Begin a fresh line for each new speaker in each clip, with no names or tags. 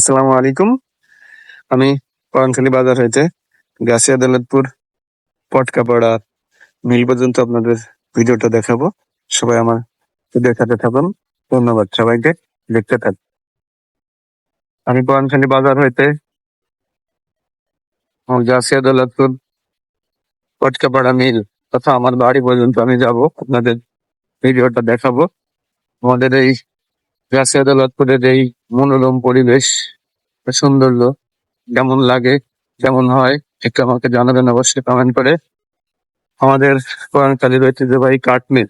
আসসালামু আলাইকুম। আমি করণখালী বাজার হইতে গাছিয়া দৌলতপুর, পটকাপাড়া মিল পর্যন্ত আপনাদের ভিডিওটা দেখাবো। সবাই আমার দেখাতে থাকুন। ধন্যবাদ সবাইকে। দেখতে থাক আমি করণখালী বাজার হইতে গাছিয়া দৌলতপুর, পটকাপাড়া মিল তথা আমার বাড়ি পর্যন্ত আমি যাব। আপনাদের ভিডিওটা দেখাবো। আমাদের এই গাছিয়া দৌলতপুরের এই মনোরম পরিবেশ সৌন্দর্য কেমন লাগে, কেমন হয়, একটু আমাকে জানাবেন অবশ্যই কমেন্ট করে। আমাদের কোরআনকালীর ঐতিহ্যবাহী কাঠ মিল,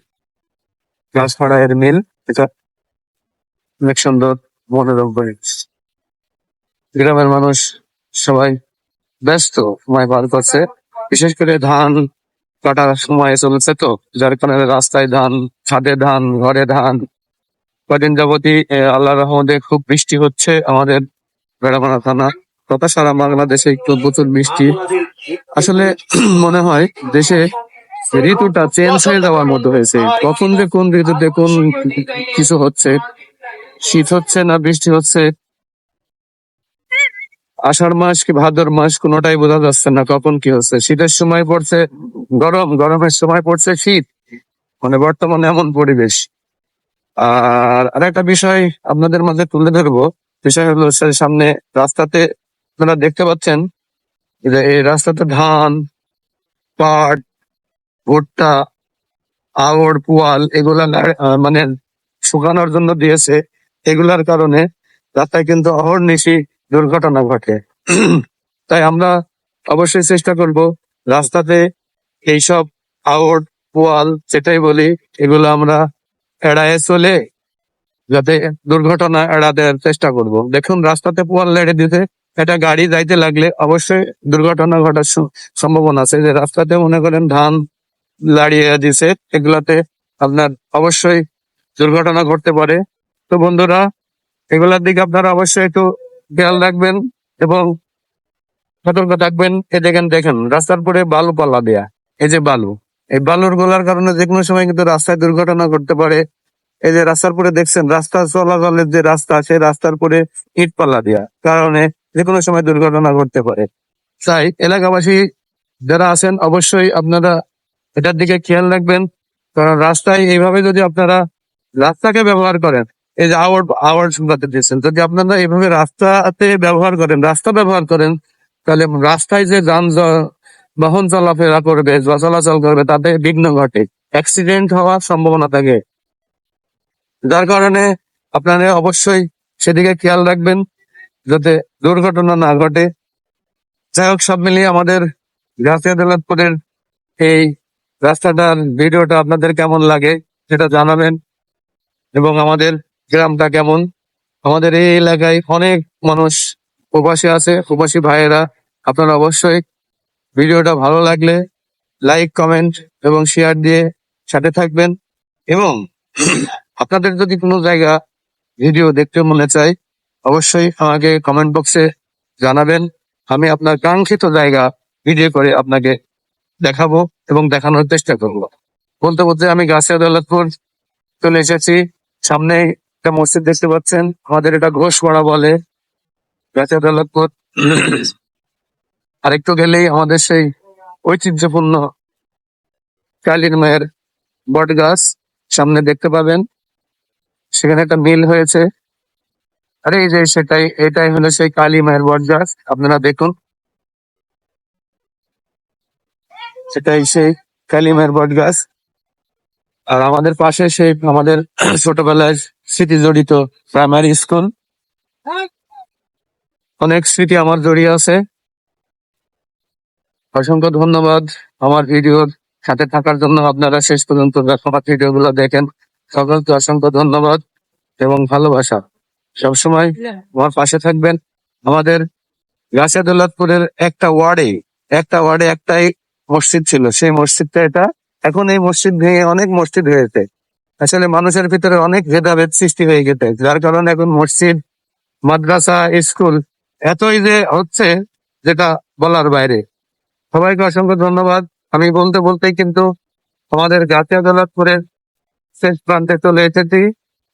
গাছপাড়া এর মিল, এটা অনেক সুন্দর, মনোরম পরিবেশ। গ্রামের মানুষ সবাই ব্যস্ত, সময় পার করছে। বিশেষ করে ধান কাটার সময় চলছে তো, যার কারণে রাস্তায় ধান, ছাদে ধান, ঘরে ধান কদিন যাবতই আল্লাহ রহমতে খুব বৃষ্টি হচ্ছে আমাদের বেড়ামারা থানা। তথা সারা বাংলাদেশে একটু প্রচুর বৃষ্টি। আসলে মনে হয় দেশে ঋতুটা চেঞ্জ হয়ে যাওয়ার মতো হয়েছে। কখন যে কোন ঋতুতে কোন কিছু হচ্ছে, শীত হচ্ছে না বৃষ্টি হচ্ছে, আষাঢ় মাস কি ভাদর মাস কোনোটাই বোঝা যাচ্ছে না কখন কি হচ্ছে। শীতের সময় পড়ছে, গরম, গরমের সময় পড়ছে শীত। মানে বর্তমানে এমন পরিবেশ। আর আরেকটা বিষয় আপনাদের মাঝে তুলে ধরবো। বিষয় হলো সামনে রাস্তাতে আপনারা দেখতে পাচ্ছেন যে এই রাস্তাতে ধান, পাট, ভুট্টা আওড় পুয়াল এগুলা মানে শুকানোর জন্য দিয়েছে। এগুলার কারণে রাস্তায় কিন্তু অহর্নিশি দুর্ঘটনা ঘটে। তাই আমরা অবশ্যই চেষ্টা করব রাস্তাতে এইসব আওড় পোয়াল যেটাই বলি, এগুলো আমরা এড়ায়ে চলে যাতে দুর্ঘটনা এড়াতে চেষ্টা করব। দেখুন, রাস্তাতে পোয়াল লেড়ে দিতে একটা গাড়ি যাইতে লাগলে অবশ্যই দুর্ঘটনা ঘটার সম্ভাবনা আছে। যে রাস্তাতে মনে করেন ধান লাড়িয়ে দিছে এগুলাতে আপনার অবশ্যই দুর্ঘটনা ঘটতে পারে। তো বন্ধুরা, এগুলার দিকে আপনারা অবশ্যই একটু খেয়াল রাখবেন এবং সতর্ক থাকবেন। এ দেখেন দেখেন, রাস্তার পরে বালু পাল্লা দেয়া। এই যে বালু। এই বালুর গোলার কারণে যে কোনো সময় কিন্তু রাস্তায় দুর্ঘটনা ঘটতে পারে। এই যে রাস্তার পরে দেখছেন, রাস্তা চলাচলের যে রাস্তা, সেই রাস্তার পরে ইট পাল্লা দেয়া কারণে যে কোনো সময় দুর্ঘটনা ঘটতে পারে। তাই এলাকাবাসী যারা আছেন, অবশ্যই আপনারা এটার দিকে খেয়াল রাখবেন। কারণ রাস্তায় এইভাবে যদি আপনারা রাস্তাকে ব্যবহার করেন, এই যে আওয়ার আওয়ার শুনতে দিচ্ছেন যদি আপনারা এইভাবে রাস্তাতে ব্যবহার করেন, রাস্তা ব্যবহার করেন, তাহলে রাস্তায় যে যান বাহন চলাফেরা করবে চলাচল করবে, তাতে বিঘ্ন ঘটে। অ্যাক্সিডেন্ট হওয়ার সম্ভাবনা থাকে। যার কারণে আপনারা অবশ্যই সেদিকে খেয়াল রাখবেন, যাতে দুর্ঘটনা না ঘটে। যাই হোক, সব মিলিয়ে আমাদের গাছিয়া দৌলতপুরের এই রাস্তাটার ভিডিওটা আপনাদের কেমন লাগে সেটা জানাবেন। এবং আমাদের গ্রামটা কেমন? আমাদের এই এলাকায় অনেক মানুষ, প্রবাসী আছে, প্রবাসী ভাইয়েরা, আপনারা অবশ্যই ভিডিওটা ভালো লাগলে লাইক কমেন্ট এবং শেয়ার দিয়ে সাথে থাকবেন। এবং আপনাদের যদি কোনো জায়গা ভিডিও দেখতে মনে চাই, অবশ্যই আমাকে কমেন্ট বক্সে জানাবেন। আমি আপনার কাঙ্ক্ষিত জায়গা ভিডিও করে আপনাকে দেখাবো এবং দেখানোর চেষ্টা করব। বলতে বলতে আমি গাছিয়া দৌলতপুর চলে এসেছি। সামনে একটা মসজিদ দেখতে পাচ্ছেন। আমাদের এটা ঘোষপাড়া বলে। গাছিয়া দৌলতপুর আরেকটু গেলেই আমাদের সেই ঐতিহ্যপূর্ণ কালীর মায়ের বট গাছ সামনে দেখতে পাবেন। সেখানে একটা মিল হয়েছে। আরে এই যে সেটাই, এটাই হলো সেই কালী মায়ের বট গাছ আপনারা দেখুন। সেটাই সেই কালী মায়ের বট গাছ আর আমাদের পাশে সেই আমাদের ছোটবেলায় স্মৃতি জড়িত প্রাইমারি স্কুল অনেক স্মৃতি আমার জড়িয়ে আছে। অসংখ্য ধন্যবাদ আমার ভিডিওর সাথে থাকার জন্য। আপনারা শেষ পর্যন্ত আমার ভিডিও গুলো দেখেন। সকলকে অসংখ্য ধন্যবাদ এবং ভালোবাসা। সবসময় আমার পাশে থাকবেন। আমাদের গাছিয়া দৌলতপুরের একটা ওয়ার্ডে একটা ওয়ার্ডে একটাই মসজিদ ছিল। সেই মসজিদটা এটা। এখন এই মসজিদ ভেঙে অনেক মসজিদ হয়েছে। আসলে মানুষের ভিতরে অনেক ভেদাভেদ সৃষ্টি হয়ে গেছে। যার কারণে এখন মসজিদ মাদ্রাসা স্কুল এতই যে হচ্ছে যেটা বলার বাইরে। সবাইকে অসংখ্য ধন্যবাদ। আমি বলতে বলতেই কিন্তু আমাদের জাতীয় দৌলতপুরের শেষ প্রান্তে চলে এসেছি।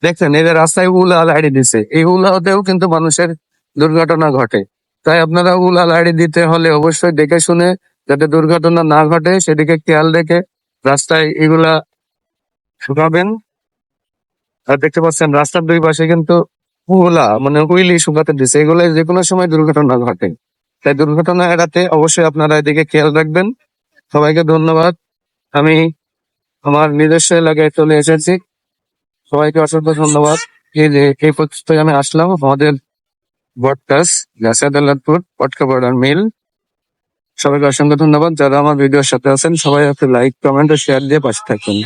দেখছেন, এদের রাস্তায় উলা লাইড়ে দিছে। এই উলাতেও কিন্তু মানুষের দুর্ঘটনা ঘটে। তাই আপনারা উলা লাড়ি দিতে হলে অবশ্যই দেখে শুনে যাতে দুর্ঘটনা না ঘটে, সেদিকে খেয়াল রেখে রাস্তায় এগুলা শুকাবেন। আর দেখতে পাচ্ছেন, রাস্তার দুই পাশে কিন্তু উলা মানে উইলি শুকাতে দিছে। এগুলো যে কোনো সময় দুর্ঘটনা ঘটে। তাই দুর্ঘটনা এড়াতে অবশ্যই আপনারা এদিকে খেয়াল রাখবেন। সবাইকে ধন্যবাদ। আমি আমার নিজস্ব এলাকায় চলে এসেছি। সবাইকে অসংখ্য ধন্যবাদ। এই যে, এই পর্যন্ত আমি আসলাম আমাদের বটকাস গাছাদালাতপুর পটকা বর্ডার মিল সবাইকে অসংখ্য ধন্যবাদ। যারা আমার ভিডিওর সাথে আছেন, সবাই একটু লাইক কমেন্ট ও শেয়ার দিয়ে পাশে থাকবেন